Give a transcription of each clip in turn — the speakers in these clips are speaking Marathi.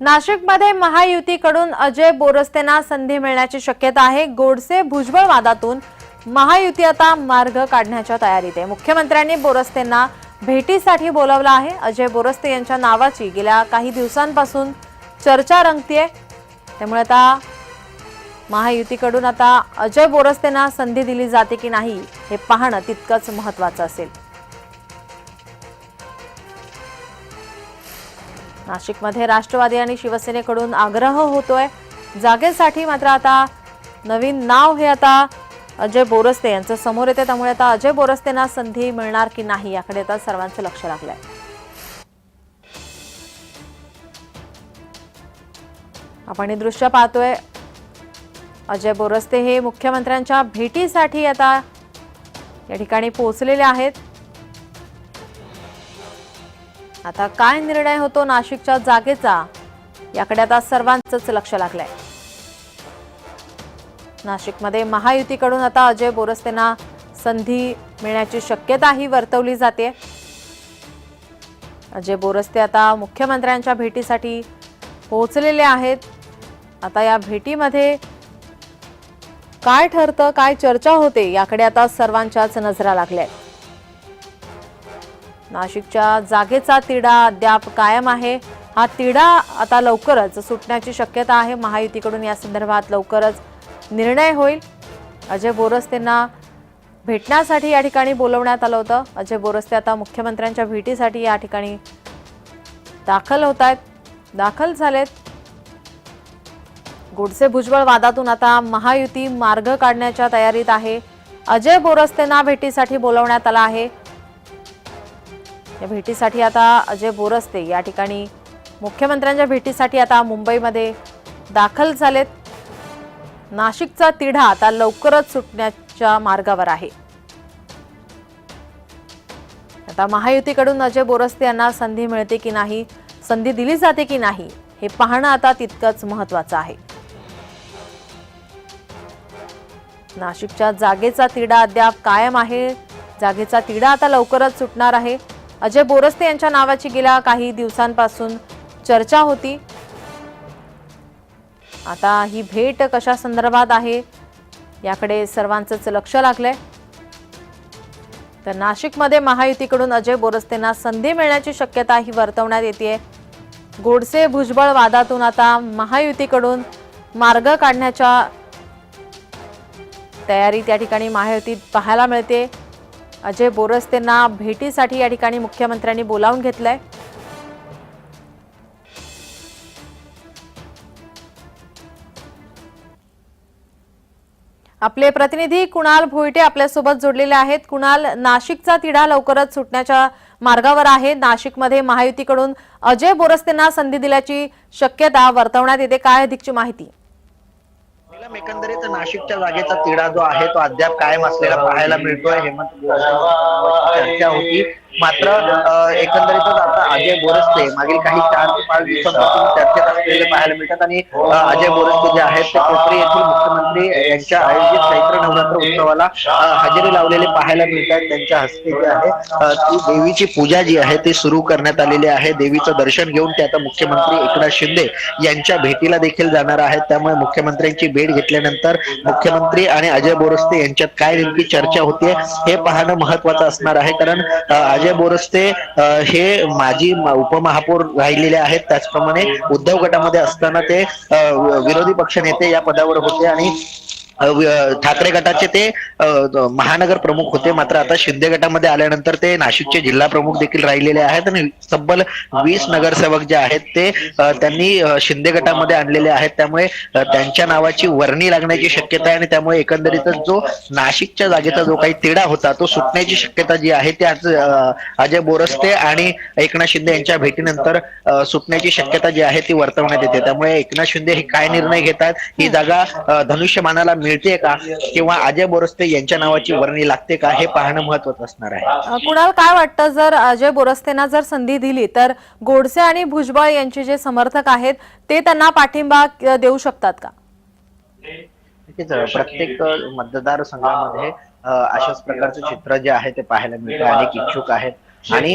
नाशिकमध्ये महायुतीकडून अजय बोरस्तेंना संधी मिळण्याची शक्यता आहे. गोडसे भुजबळ वादातून महायुती आता मार्ग काढण्याच्या तयारीत आहे. मुख्यमंत्र्यांनी बोरस्तेंना भेटीसाठी बोलावलं आहे. अजय बोरस्ते यांच्या नावाची गेल्या काही दिवसांपासून चर्चा रंगतीये. त्यामुळे आता महायुतीकडून आता अजय बोरस्तेंना संधी दिली जाते की नाही हे पाहणं तितकंच महत्वाचं असेल. नाशिकमध्ये राष्ट्रवादी आणि शिवसेनेकडून आग्रह होतोय. जागेसाठी मात्र आता नवीन नाव हे आता अजय बोरस्ते यांचं समोर येते त्यामुळे आता अजय बोरस्तेंना संधी मिळणार की नाही याकडे आता सर्वांचं लक्ष लागलंय. आपण हे दृश्य पाहतोय. अजय बोरस्ते हे मुख्यमंत्र्यांच्या भेटीसाठी आता या ठिकाणी पोहोचलेले आहेत. आता काय निर्णय होतो नाशिकच्या जागेचा? याकडे आता सर्वांचंच लक्ष लागलंय. नाशिकमध्ये महायुतीकडून आता अजय बोरस्तेंना संधी मिळण्याची शक्यताही वर्तवली जाते. अजय बोरस्ते आता मुख्यमंत्र्यांच्या भेटीसाठी पोहोचलेले आहेत. आता या भेटीमध्ये काय ठरतं काय चर्चा होते याकडे आता सर्वांच्याच नजरा लागल्या आहेत नाशिकच्या जागेचा तिढा अद्याप कायम आहे. हा तिढा आता लवकरच सुटण्याची शक्यता आहे. महायुतीकडून या संदर्भात लवकरच निर्णय होईल. अजय बोरस्तेंना भेटण्यासाठी या ठिकाणी बोलवण्यात आलं होतं. अजय बोरस्ते आता मुख्यमंत्र्यांच्या भेटीसाठी या ठिकाणी दाखल होत आहेत. दाखल झालेत. गोडसे भुजबळ वादातून आता महायुती मार्ग काढण्याच्या तयारीत आहे. अजय बोरस्तेंना भेटीसाठी बोलवण्यात आला आहे. या भेटीसाठी आता अजय बोरस्ते या ठिकाणी मुख्यमंत्र्यांच्या भेटीसाठी आता मुंबईमध्ये दाखल झालेत. नाशिकचा तिढा आता लवकरच सुटण्याच्या मार्गावर आहे. आता महायुतीकडून अजय बोरस्ते यांना संधी मिळते की नाही संधी दिली जाते की नाही हे पाहणं आता तितकंच महत्वाचं आहे. नाशिकच्या जागेचा तिढा अद्याप कायम आहे. जागेचा तिढा आता लवकरच सुटणार आहे. अजय बोरस्ते यांच्या नावाची गेल्या काही दिवसांपासून चर्चा होती. आता ही भेट कशा संदर्भात आहे याकडे सर्वांचंच लक्ष लागलंय. तर नाशिकमध्ये महायुतीकडून अजय बोरस्तेंना संधी मिळण्याची शक्यता ही वर्तवण्यात येते गोडसे भुजबळ वादातून आता महायुतीकडून मार्ग काढण्याच्या तयारी त्या ठिकाणी महायुतीत पाहायला मिळते. अजय बोरस्तेंना भेटीसाठी या ठिकाणी मुख्यमंत्र्यांनी बोलावून घेतलंय. आपले प्रतिनिधी कुणाल भोईटे आपल्यासोबत जोडलेले आहेत. कुणाल नाशिकचा तिढा लवकरच सुटण्याच्या मार्गावर आहे. नाशिकमध्ये महायुतीकडून अजय बोरस्तेंना संधी दिल्याची शक्यता वर्तवण्यात येते. काय अधिकची माहिती? नीलम, एकंदरीत नाशिकच्या जागेचा तिढा जो आहे तो अद्याप कायम असलेला पाहायला मिळतोय. हेमंत चर्चा होती. मात्र अ, एकंदरीतच आता अजय बोरस्ते मागील काही चार ते पाच दिवसांपासून चर्चेत असलेले पाहायला मिळतात आणि अजय बोरस्ते जे आहेत ते कोपरी येथील मुख्यमंत्री यांच्या आयोजित चैत्र नवरात्र उत्सवाला हजेरी लावलेले पाहायला मिळतात. त्यांच्या हस्ते जे आहे ती देवीची पूजा जी आहे ती सुरू करण्यात आलेली आहे. देवीचं दर्शन घेऊन ते आता मुख्यमंत्री एकनाथ शिंदे यांच्या भेटीला देखील जाणार आहेत. त्यामुळे मुख्यमंत्र्यांची भेट घेतल्यानंतर मुख्यमंत्री आणि अजय बोरस्ते यांच्यात काय नेमकी चर्चा होते हे पाहणं महत्वाचं असणार आहे. कारण अजय बोरस्ते हे माजी उपमहापौर राहिलेले आहेत. त्याचप्रमाणे उद्धव गटामध्ये असताना ते विरोधी विरोधी पक्षनेते या पदावर होते आणि ठाकरे गटाचे ते महानगर प्रमुख होते. मात्र आता शिंदे गटामध्ये आल्यानंतर ते नाशिकचे जिल्हा प्रमुख देखील राहिलेले आहेत आणि तब्बल वीस नगरसेवक जे आहेत ते त्यांनी शिंदे गटामध्ये आणलेले आहेत. त्यामुळे त्यांच्या नावाची वर्णी लागण्याची शक्यता आहे आणि त्यामुळे एकंदरीतच जो नाशिकच्या जागेचा जो काही तिढा होता तो सुटण्याची शक्यता जी आहे ती आज अजय बोरस्ते आणि एकनाथ शिंदे यांच्या भेटीनंतर सुटण्याची शक्यता जी आहे ती वर्तवण्यात येते. त्यामुळे एकनाथ शिंदे हे काय निर्णय घेतात? ही जागा धनुष्यमानाला मिळ मिळते का? किंवा अजय बोरस्ते यांच्या नावाची वर्णी लागते का? हे पाहणं महत्वाचं असणार आहे. कुणाल काय वाटतं? जर अजय बोरस्तेंना जर संधी दिली तर गोडसे आणि भुजबळ यांचे जे समर्थक आहेत ते त्यांना पाठिंबा देऊ शकतात का? प्रत्येक मतदारसंघामध्ये अशाच प्रकारचं चित्र जे आहे ते पाहायला मिळतं. अनेक इच्छुक आहेत. आणि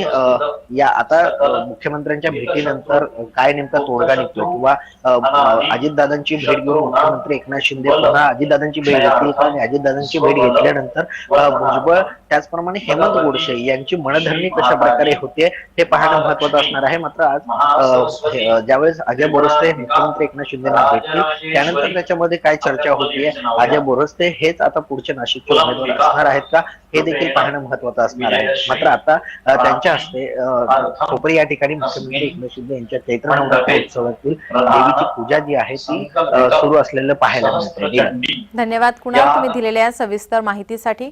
या आता मुख्यमंत्र्यांच्या भेटीनंतर काय नेमका तोडगा निघतो किंवा अजितदादांची भेट घेऊन मुख्यमंत्री एकनाथ शिंदे पुन्हा अजितदादांची भेट घेतली? आणि अजितदादांची भेट घेतल्यानंतर भुजबळ त्याचप्रमाणे हेमंत गोडसे यांची मनधरणी कशा प्रकारे होते हे पाहणं महत्वाचं असणार आहे. मात्र आज ज्यावेळेस अजय बोरस्ते मुख्यमंत्री एकनाथ शिंदेना भेटतील त्यानंतर त्याच्यामध्ये काय चर्चा होतीये अजय बोरस्ते हेच आता पुढचे नाशिकचे उमेदवार असणार आहेत का? हे देखील पाहणं महत्वाचं असणार आहे. मात्र आता त्यांच्या हस्ते खोपरी या ठिकाणी मुख्यमंत्री एकनाथ शिंदे यांच्या चैत्र नवरात्र उत्सवातील देवीची पूजा जी आहे ती सुरू असलेलं पाहायला मिळते. धन्यवाद कुणाल तुम्ही दिलेल्या या सविस्तर माहितीसाठी.